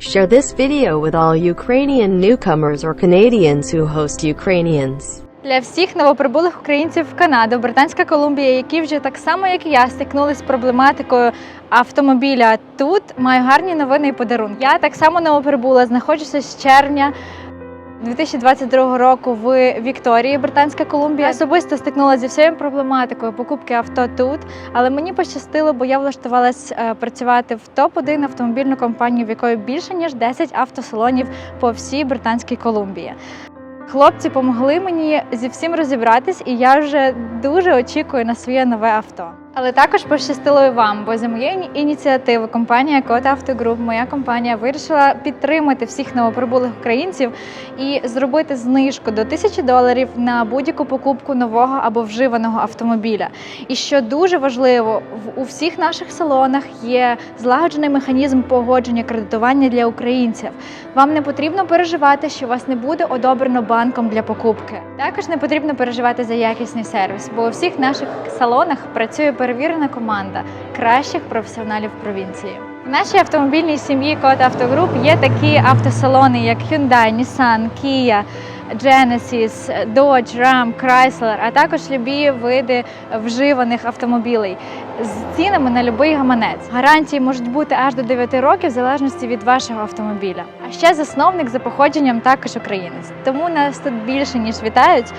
Share this video with all Ukrainian newcomers or Canadians who host Ukrainians. Для всіх новоприбулих українців в Канаду, Британська Колумбія, які вже так само, як і я, стикнулись з проблематикою автомобіля. Тут маю гарні новини і подарунки. Я так само новоприбула, знаходжуся з червня. 2022 року в Вікторії, Британська Колумбія. Я особисто стикнулася зі всією проблематикою покупки авто тут, але мені пощастило, бо я влаштувалась е, працювати в топ-1 автомобільну компанію, в якої більше ніж 10 автосалонів по всій Британській Колумбії. Хлопці допомогли мені зі всім розібратись, і я вже дуже очікую на своє нове авто. Але також пощастило і вам, бо за моєю ініціативи компанія Код Автогруп, моя компанія вирішила підтримати всіх новоприбулих українців і зробити знижку до 1000 доларів на будь-яку покупку нового або вживаного автомобіля. І що дуже важливо, у всіх наших салонах є злагоджений механізм погодження кредитування для українців. Вам не потрібно переживати, що вас не буде одобрено банком для покупки. Також не потрібно переживати за якісний сервіс, бо у всіх наших салонах працює перевірена команда кращих професіоналів провінції. В нашій автомобільній сім'ї Код Автогруп є такі автосалони, як Hyundai, Nissan, Kia, Genesis, Dodge, Ram, Chrysler, а також любі види вживаних автомобілей з цінами на будь-який гаманець. Гарантії можуть бути аж до 9 років в залежності від вашого автомобіля. А ще засновник за походженням також українець. Тому нас тут більше ніж вітають.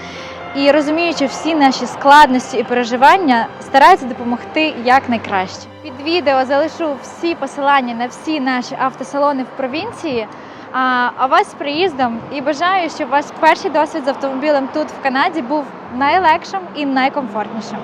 І розуміючи всі наші складності і переживання, стараються допомогти якнайкраще. Під відео залишу всі посилання на всі наші автосалони в провінції. А, вас з приїздом і бажаю, щоб ваш перший досвід з автомобілем тут в Канаді був найлегшим і найкомфортнішим.